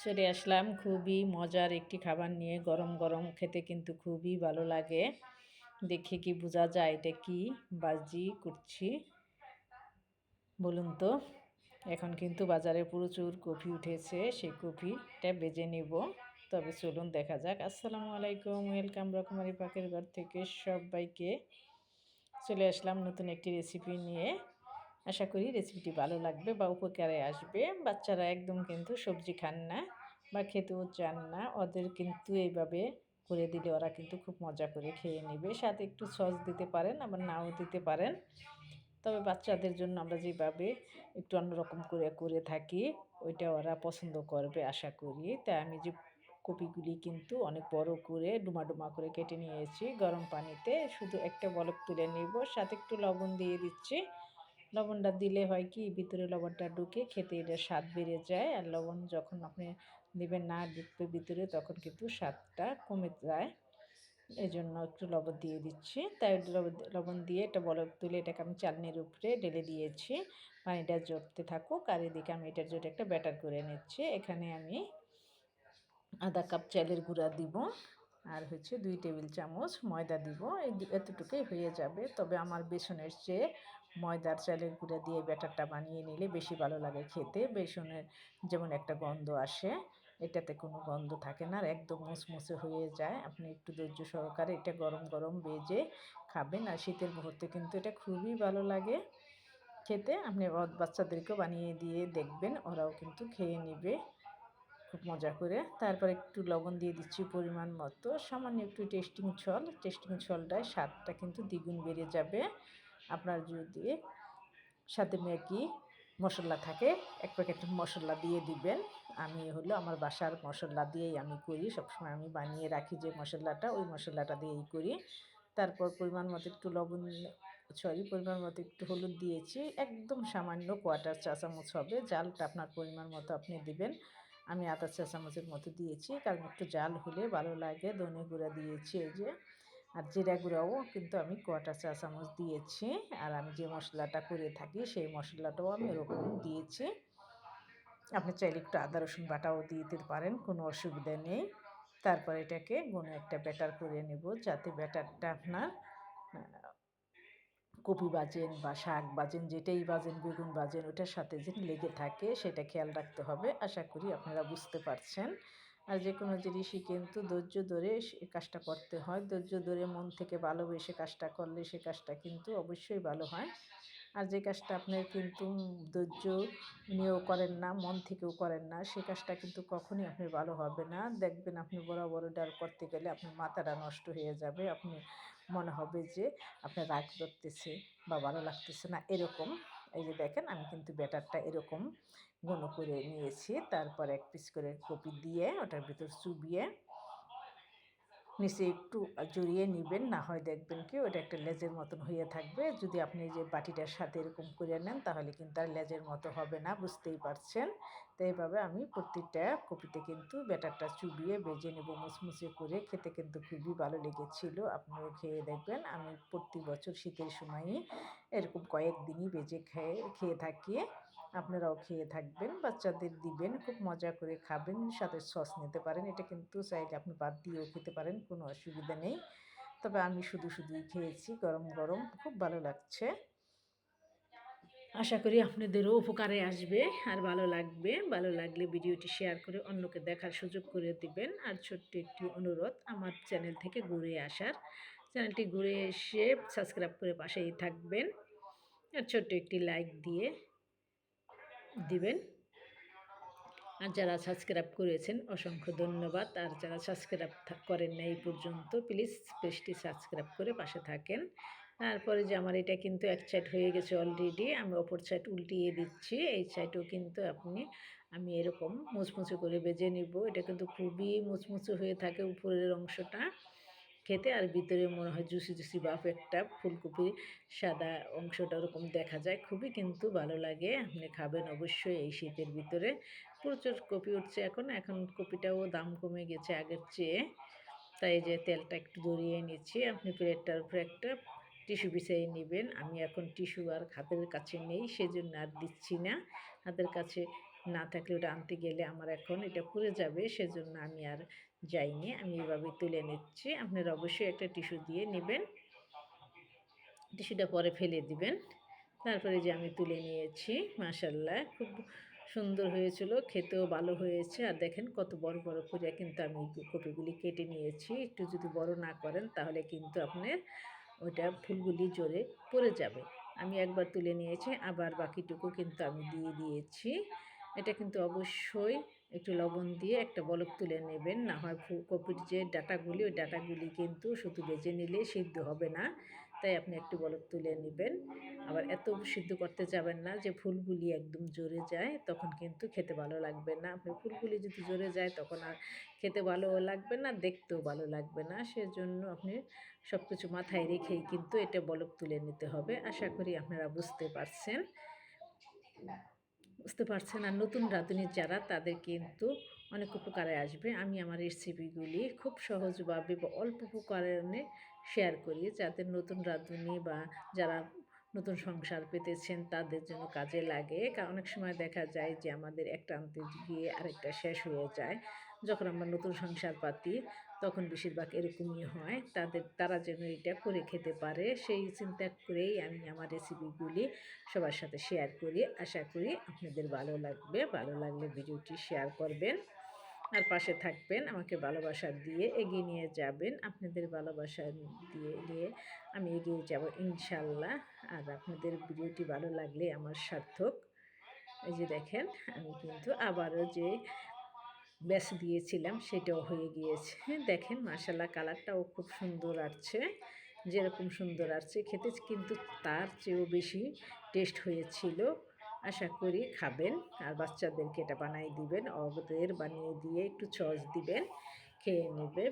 চলে আসলাম। খুবই মজার একটি খাবার নিয়ে গরম গরম খেতে কিন্তু খুবই ভালো লাগে। দেখে কি বোঝা যায় এটা কি? বাজি করছি বলুন তো, এখন কিন্তু বাজারে প্রচুর কফি উঠেছে সেই কফিটা বেজে নেব। তবে চলুন দেখা যাক। আসসালামু আলাইকুম, ওয়েলকাম রকমারি পাকের ঘর থেকে সবাইকে। চলে আসলাম নতুন একটি রেসিপি নিয়ে। আশা করি রেসিপিটি ভালো লাগবে বা উপকারে আসবে। বাচ্চারা একদম কিন্তু সবজি খান না বা খেতেও চান না। ওদের কিন্তু এইভাবে করে দিলে ওরা কিন্তু খুব মজা করে খেয়ে নেবে। সাথে একটু সস দিতে পারেন, আবার নাও দিতে পারেন। তবে বাচ্চাদের জন্য আমরা যেভাবে একটু অন্যরকম করে করে থাকি, ওইটা ওরা পছন্দ করবে আশা করি। তাই আমি যে কপিগুলি কিন্তু অনেক বড় করে, ডুমা ডুমা করে কেটে নিয়েছি। গরম পানিতে শুধু একটা বলক তুলে নিব, সাথে একটু লবণ দিয়ে দিচ্ছি। লবণটা দিলে হয় কি, ভিতরে লবণটা ঢুকে খেতে এটা স্বাদ বেড়ে যায়। আর লবণ যখন আপনি দেবেন না ঢুকবে ভিতরে, তখন কিন্তু স্বাদটা কমে যায়। এই জন্য একটু লবণ দিয়ে দিচ্ছি। তাই লবণ দিয়ে এটা বলক তুলে এটাকে আমি চালনির উপরে ঢেলে দিয়েছি। পানিটা জড়তে থাকুক। আর এদিকে আমি এটার জন্য একটা ব্যাটার করে নিচ্ছি। এখানে আমি আধা কাপ চালের গুঁড়া দিব। আর হচ্ছে দুই টেবিল চামচ ময়দা দিব। এই এতটুকুই হয়ে যাবে। তবে আমার বেসনের চেয়ে ময়দার চালের গুঁড়া দিয়ে ব্যাটারটা বানিয়ে নিলে বেশি ভালো লাগে খেতে। বেসনের যেমন একটা গন্ধ আসে, এটাতে কোনো গন্ধ থাকে না আর একদম মুসমুসে হয়ে যায়। আপনি একটু ধৈর্য সহকারে এটা গরম গরম বেজে খাবেন আর শীতের মুহূর্তে কিন্তু এটা খুবই ভালো লাগে খেতে। আপনি বাচ্চাদেরকেও বানিয়ে দিয়ে দেখবেন, ওরাও কিন্তু খেয়ে নেবে খুব মজা করে। তারপর একটু লবণ দিয়ে দিচ্ছি পরিমাণ মতো। সামান্য একটু টেস্টিং ছল, টেস্টিং ছলটায় স্বাদটা কিন্তু দ্বিগুণ বেড়ে যাবে। আপনার যদি সাথে ম্যাগি মশলা থাকে, এক প্যাকেট মশলা দিয়ে দিবেন। আমি হলো আমার বাসার মশলা দিয়েই আমি করি। সবসময় আমি বানিয়ে রাখি যে মশলাটা, ওই মশলাটা দিয়েই করি। তারপর পরিমাণ মতো একটু লবণ, সরি, পরিমাণ মতো একটু হলুদ দিয়েছি। একদম সামান্য কোয়াটার চা চামচ হবে। জালটা আপনার পরিমাণ মতো আপনি দিবেন। আমি আদা চা চামচের মতো দিয়েছি। কারণ একটু জাল হলে ভালো লাগে। ধনে গুঁড়া দিয়েছি এই যে। আর জিরা গুঁড়াও কিন্তু আমি কটা চা চামচ দিয়েছি। আর আমি যে মশলাটা করে থাকি, সেই মশলাটাও আমি এরকম দিয়েছি। আপনি চাইলে একটু আদা, রসুন বাটাও দিয়ে দিতে পারেন, কোনো অসুবিধা নেই। তারপর এটাকে কোনো একটা ব্যাটার করে নেব, যাতে ব্যাটারটা আপনার কপি বাজেন বা শাক বাজেন, যেটাই বাজেন, বেগুন বাজেন, ওটার সাথে যে লেগে থাকে, সেটা খেয়াল রাখতে হবে। আশা করি আপনারা বুঝতে পারছেন। আর যে কোনো জিনিসই কিন্তু ধৈর্য ধরে সে কাজটা করতে হয়। ধৈর্য ধরে মন থেকে ভালোবেসে কাজটা করলে সে কাজটা কিন্তু অবশ্যই ভালো হয়। আর যে কাজটা আপনার কিন্তু ধৈর্য নিয়েও করেন না, মন থেকেও করেন না, সে কাজটা কিন্তু কখনই আপনি ভালো হবে না। দেখবেন আপনি বড় বড় ডাল করতে গেলে আপনার মাথাটা নষ্ট হয়ে যাবে। আপনি মনে হবে যে আপনার রাগ করতেছে বা ভালো লাগতেছে না, এরকম। এই যে দেখেন, আমি কিন্তু ব্যাটারটা এরকম ঘন করে নিয়েছি। তারপর এক পিস করে কপি দিয়ে ওটার ভিতর চুবিয়ে নিচে একটু জড়িয়ে নেবেন। না হয় দেখবেন কি ওটা একটা লেজের মতন হয়ে থাকবে। যদি আপনি যে বাটিটার সাথে এরকম করে নেন, তাহলে কিন্তু আর লেজের মতো হবে না, বুঝতেই পারছেন। তো এইভাবে আমি প্রত্যেকটা কপিতে কিন্তু ব্যাটারটা চুবিয়ে বেজে নেব, মুসমুসে করে। খেতে কিন্তু খুবই ভালো লেগেছিল। আপনিও খেয়ে দেখবেন। আমি প্রতি বছর শীতের সময়ই এরকম কয়েকদিনই বেজে খেয়ে খেয়ে থাকি। আপনারাও খেয়ে থাকবেন, বাচ্চাদের দিবেন, খুব মজা করে খাবেন, সাথে সস নিতে পারেন। এটা কিন্তু চাইলে আপনি বাদ দিয়েও খেতে পারেন, কোনো অসুবিধা নেই। তবে আমি শুধু শুধুই খেয়েছি, গরম গরম। খুব ভালো লাগছে। আশা করি আপনাদেরও উপকারে আসবে আর ভালো লাগবে। ভালো লাগলে ভিডিওটি শেয়ার করে অন্যকে দেখার সুযোগ করে দিবেন। আর ছোট্ট একটি অনুরোধ, আমার চ্যানেল থেকে ঘুরে আসার। চ্যানেলটি ঘুরে এসে সাবস্ক্রাইব করে পাশেই থাকবেন। আর ছোট্ট একটি লাইক দিয়ে দিবেন। আর যারা সাবস্ক্রাইব করেছেন, অসংখ্য ধন্যবাদ। আর যারা সাবস্ক্রাইব করেন না এই পর্যন্ত, প্লিজ পেজটি সাবস্ক্রাইব করে পাশে থাকেন। তারপরে যে আমার এটা কিন্তু এক সাইড হয়ে গেছে অলরেডি আমি অপর সাইড উল্টিয়ে দিচ্ছি। এই সাইডও কিন্তু আপনি, আমি এরকম মুচমুচে করে বেজে নিব। এটা কিন্তু খুবই মুচমুচে হয়ে থাকে উপরের অংশটা খেতে। আর ভিতরে মনে হয় জুসি জুসি বাফ একটা ফুলকপির সাদা অংশটা ওরকম দেখা যায়। খুবই কিন্তু ভালো লাগে। আপনি খাবেন অবশ্যই এই শীতের ভিতরে। প্রচুর কপি উঠছে এখন। এখন কপিটাও দাম কমে গেছে আগের চেয়ে। তাই যে তেলটা একটু দরিয়ে নিচ্ছি। আপনি প্লেটটার উপরে একটা টিস্যু বিছাই নেবেন। আমি এখন টিস্যু আর হাতের কাছে নেই, সেজন্য আর দিচ্ছি না। হাতের কাছে না থাকলে ওটা আনতে গেলে আমার এখন এটা পুড়ে যাবে, সেজন্য আমি আর যাইনি। আমি এভাবে তুলে নিচ্ছি। আপনারা অবশ্যই একটা টিস্যু দিয়ে নেবেন। টিস্যুটা পরে ফেলে দিবেন। তারপরে যে আমি তুলে নিয়েছি মাসাল্লাহ খুব সুন্দর হয়েছিল, খেতেও ভালো হয়েছে। আর দেখেন কত বড় বড় করে কিন্তু আমি কপিগুলি কেটে নিয়েছি। একটু যদি বড় না করেন, তাহলে কিন্তু আপনার ওটা ফুলগুলি জোরে পড়ে যাবে। আমি একবার তুলে নিয়েছি, আবার বাকিটুকু কিন্তু আমি দিয়ে দিয়েছি। এটা কিন্তু অবশ্যই একটু লবণ দিয়ে একটা বলক তুলে নেবেন, না হয় কপির যে ডাটাগুলি, ওই ডাটাগুলি কিন্তু শুধু বেজে নিলে সিদ্ধ হবে না। তাই আপনি একটু বলক তুলে নেবেন। আবার এত সিদ্ধ করতে যাবেন না যে ফুলগুলি একদম জোরে যায়, তখন কিন্তু খেতে ভালো লাগবে না। আপনার ফুলগুলি যদি জোরে যায়, তখন আর খেতে ভালো লাগবে না, দেখতেও ভালো লাগবে না। সেজন্য আপনি সব কিছু মাথায় রেখেই কিন্তু এটা বলক তুলে নিতে হবে। আশা করি আপনারা বুঝতে পারছেন। বুঝতে পারছেন। আর নতুন রাঁধুনি যারা, তাদের কিন্তু অনেক উপকারে আসবে। আমি আমার রেসিপিগুলি খুব সহজভাবে বা অল্প উপকরণে শেয়ার করি যাদের নতুন রাঁধুনি বা যারা নতুন সংসার পেতেছেন তাদের জন্য কাজে লাগে। কারণ অনেক সময় দেখা যায় যে আমাদের একটা আনতে গিয়ে আরেকটা শেষ হয়ে যায়। যখন আমরা নতুন সংসার পাতি, তখন বেশিরভাগ এরকমই হয়। তাদের, তারা যেন এটা করে খেতে পারে। সেই চিন্তা করেই আমি আমার রেসিপিগুলি সবার সাথে শেয়ার করি। আশা করি আপনাদের ভালো লাগবে। ভালো লাগলে ভিডিওটি শেয়ার করবেন। আর পাশে থাকবেন, আমাকে ভালোবাসা দিয়ে এগিয়ে নিয়ে যাবেন। আপনাদের ভালোবাসা দিয়ে দিয়ে আমি এগিয়ে যাব ইনশাল্লাহ আর আপনাদের ভিডিওটি ভালো লাগলে আমার সার্থক। এই যে দেখেন, আমি কিন্তু আবারও যে ব্যাস দিয়েছিলাম সেটাও হয়ে গিয়েছে। দেখেন মাসাল্লাহ কালারটাও খুব সুন্দর আসছে। যেরকম সুন্দর আসছে, খেতে কিন্তু তার চেয়েও বেশি টেস্ট হয়েছিল। আশা করি খাবেন। আর বাচ্চাদেরকে এটা বানিয়ে দিবেন, অগদের বানিয়ে দিয়ে একটু চস দিবেন, খেয়ে নেবে।